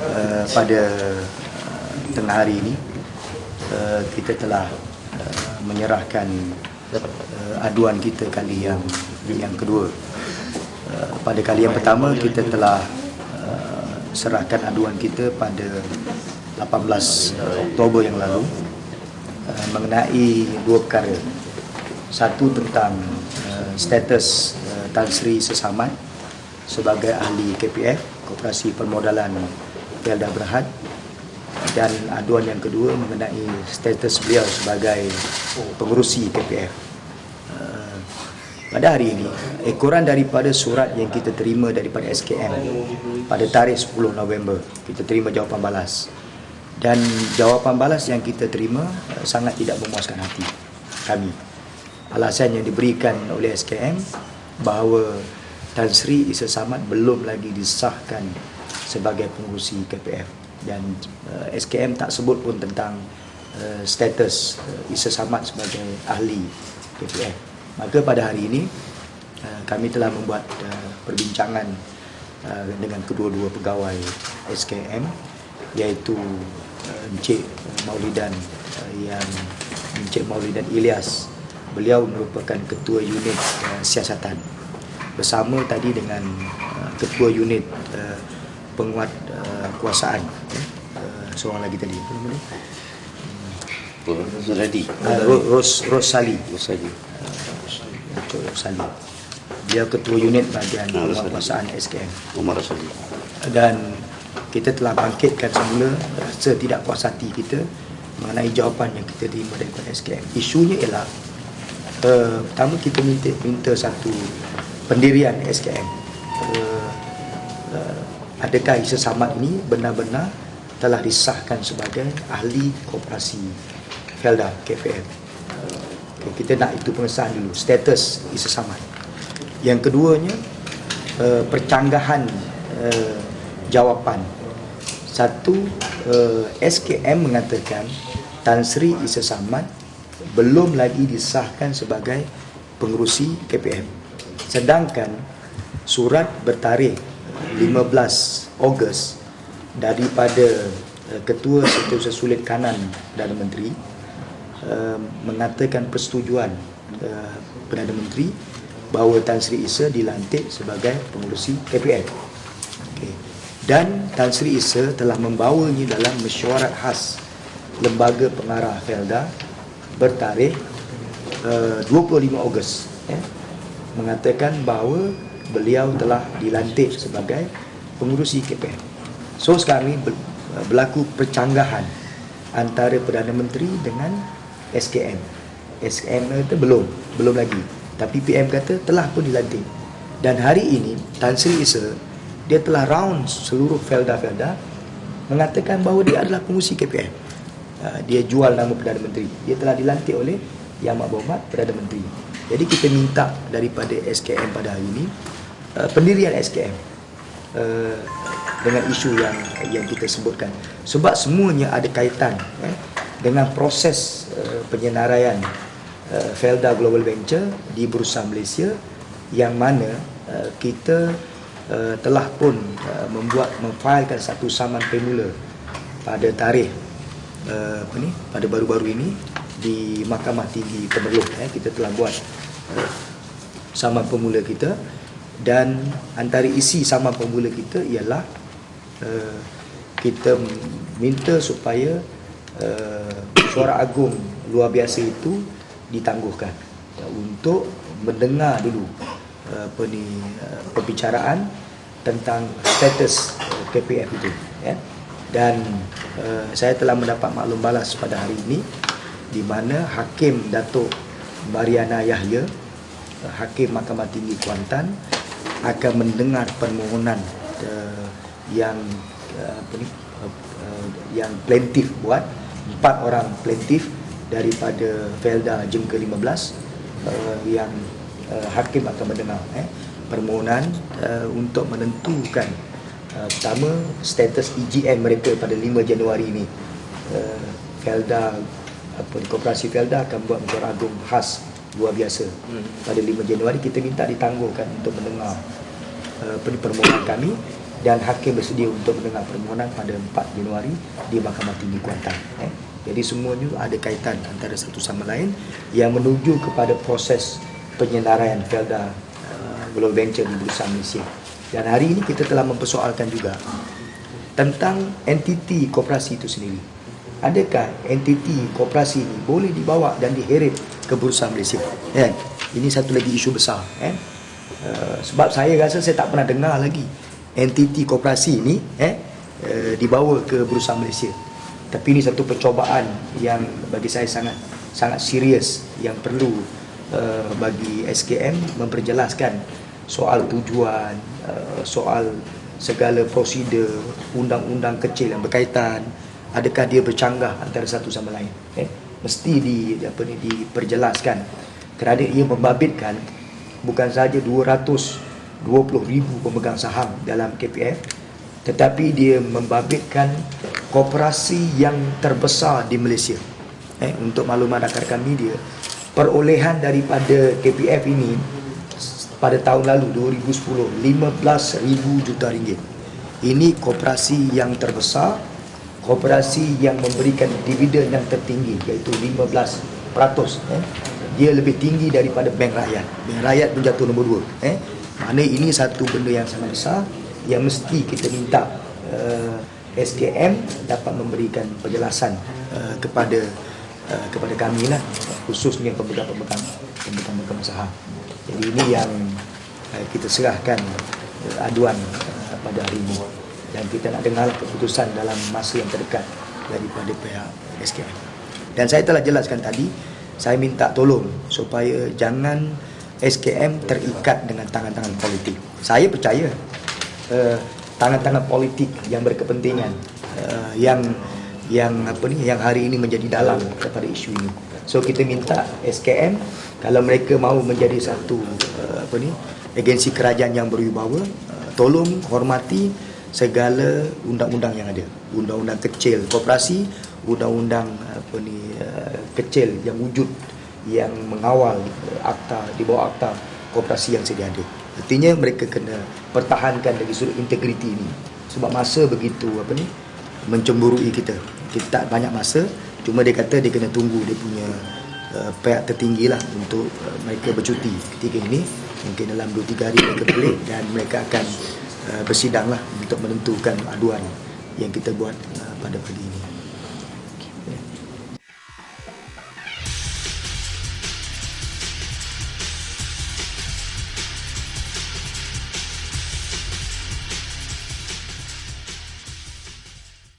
uh, pada uh, tengah hari ini uh, kita telah uh, menyerahkan uh, aduan kita kali yang yang kedua. Uh, pada kali yang pertama kita telah uh, serahkan aduan kita pada 18 uh, Oktober yang lalu uh, mengenai dua perkara. Satu tentang uh, status uh, Tan Sri Sesamad sebagai ahli KPF, Koperasi Permodalan Pelda Berhad dan aduan yang kedua mengenai status beliau sebagai pengurusi KPF. Pada hari ini, ekoran daripada surat yang kita terima daripada SKM pada tarikh 10 November, kita terima jawapan balas. Dan jawapan balas yang kita terima uh, sangat tidak memuaskan hati kami. Alasan yang diberikan oleh SKM bahawa Tan Sri Isa Samad belum lagi disahkan sebagai pengurusi KPF dan uh, SKM tak sebut pun tentang uh, status uh, Isa Samad sebagai ahli KPF. Maka pada hari ini uh, kami telah membuat uh, perbincangan uh, dengan kedua-dua pegawai SKM iaitu uh, Encik Maulidan uh, yang Encik Maulidan Ilyas. Beliau merupakan ketua unit uh, siasatan. Bersama tadi dengan uh, ketua unit uh, penguat uh, kuasaan uh, seorang lagi tadi apa nama dia Rosadi. uh, Ro- Ros Rosali Rosadi. Encik Rosali dia ketua unit bahagian Ah, penguat Rosali. kuasaan SKM Umar Rosadi. dan kita telah bangkitkan semula rasa tidak puas hati kita mengenai jawapan yang kita terima daripada SKM. Isunya ialah uh, pertama kita minta minta satu pendirian SKM. Uh, uh, adakah Isa Samad ini benar-benar telah disahkan sebagai ahli koperasi Felda KFM. Okay, kita nak itu pengesahan dulu status Isa Samad. Yang keduanya uh, percanggahan uh, jawapan. Satu uh, SKM mengatakan Tan Sri Isa Samad belum lagi disahkan sebagai pengurusi KPM. Sedangkan surat bertarikh 15 Ogos daripada uh, Ketua Setiausaha Sulit Kanan Perdana Menteri uh, mengatakan persetujuan uh, Perdana Menteri bahawa Tan Sri Isa dilantik sebagai pengurusi KPM. Okay. Dan Tan Sri Isa telah membawanya dalam mesyuarat khas Lembaga Pengarah Felda bertarikh uh, 25 Ogos eh, mengatakan bahawa beliau telah dilantik sebagai pengurusi KPM. So sekarang ini ber- berlaku percanggahan antara Perdana Menteri dengan SKM. SKM kata belum, belum lagi. Tapi PM kata telah pun dilantik. Dan hari ini Tan Sri Isa dia telah round seluruh Felda-Felda mengatakan bahawa dia adalah pengurusi KPM. Uh, dia jual nama Perdana Menteri. Dia telah dilantik oleh Yang Berhormat Perdana Menteri. Jadi kita minta daripada SKM pada hari ini uh, pendirian SKM uh, dengan isu yang yang kita sebutkan. Sebab semuanya ada kaitan eh, dengan proses uh, penyenaraian uh, Felda Global Venture di Bursa Malaysia yang mana uh, kita uh, telah pun uh, membuat memfailkan satu saman pemula pada tarikh uh, apa ni pada baru-baru ini di Mahkamah Tinggi Temerloh eh, kita telah buat uh, saman pemula kita. Dan antara isi saman pemula kita ialah uh, kita minta supaya uh, suara agung luar biasa itu ditangguhkan. Uh, untuk mendengar dulu uh, apa ni uh, perbicaraan tentang status KPF itu ya. Dan uh, saya telah mendapat maklum balas pada hari ini di mana hakim Datuk Mariana Yahya hakim Mahkamah Tinggi Kuantan akan mendengar permohonan uh, yang uh, apa ni uh, uh, yang plaintiff buat empat orang plaintiff daripada Felda Jengka 15 uh, yang uh, hakim akan mendengar eh. Permohonan uh, untuk menentukan uh, pertama status EGM mereka pada 5 Januari ini uh, Felda apa koperasi Felda akan buat mesyuarat agung khas luar biasa pada 5 Januari kita minta ditangguhkan untuk mendengar uh, permohonan kami dan hakim bersedia untuk mendengar permohonan pada 4 Januari di Mahkamah Tinggi Kuantan. Eh. Jadi semuanya ada kaitan antara satu sama lain yang menuju kepada proses penyenaraian Felda uh, Global Venture di Bursa Malaysia. Dan hari ini kita telah mempersoalkan juga tentang entiti koperasi itu sendiri. Adakah entiti koperasi ini boleh dibawa dan diheret ke Bursa Malaysia? Eh, ini satu lagi isu besar. Eh. Uh, sebab saya rasa saya tak pernah dengar lagi entiti koperasi ini eh, uh, dibawa ke Bursa Malaysia. Tapi ini satu percobaan yang bagi saya sangat sangat serius yang perlu uh, bagi SKM memperjelaskan soal tujuan, uh, soal segala prosedur, undang-undang kecil yang berkaitan, adakah dia bercanggah antara satu sama lain. Eh? Mesti di apa ni diperjelaskan kerana ia membabitkan bukan saja 220 ribu pemegang saham dalam KPF tetapi dia membabitkan koperasi yang terbesar di Malaysia. Eh, untuk maklumat rakan-rakan media, perolehan daripada KPF ini pada tahun lalu 2010 15 ribu juta ringgit. Ini koperasi yang terbesar, koperasi yang memberikan dividen yang tertinggi iaitu 15% eh. Dia lebih tinggi daripada bank rakyat. Bank rakyat pun jatuh nombor dua. Eh. Mana ini satu benda yang sangat besar yang mesti kita minta uh, eh, SKM dapat memberikan penjelasan uh, kepada uh, kepada kami lah khususnya pemegang-pemegang pemegang-pemegang saham. Jadi ini yang uh, kita serahkan uh, aduan uh, pada hari ini dan kita nak dengar keputusan dalam masa yang terdekat daripada pihak SKM. Dan saya telah jelaskan tadi, saya minta tolong supaya jangan SKM terikat dengan tangan-tangan politik. Saya percaya uh, tangan-tangan politik yang berkepentingan uh, yang yang apa ni yang hari ini menjadi dalam kepada isu ini. So kita minta SKM kalau mereka mahu menjadi satu uh, apa ni agensi kerajaan yang berwibawa uh, tolong hormati segala undang-undang yang ada. Undang-undang kecil koperasi, undang-undang apa ni uh, kecil yang wujud yang mengawal uh, akta di bawah akta koperasi yang sedia ada. Artinya mereka kena pertahankan dari sudut integriti ini. Sebab masa begitu apa ni mencemburui kita. Kita tak banyak masa. Cuma dia kata dia kena tunggu dia punya uh, pihak tertinggi lah untuk uh, mereka bercuti ketika ini. Mungkin dalam 2-3 hari mereka balik dan mereka akan Eh, bersidang lah untuk menentukan aduan yang kita buat uh, pada pagi ini.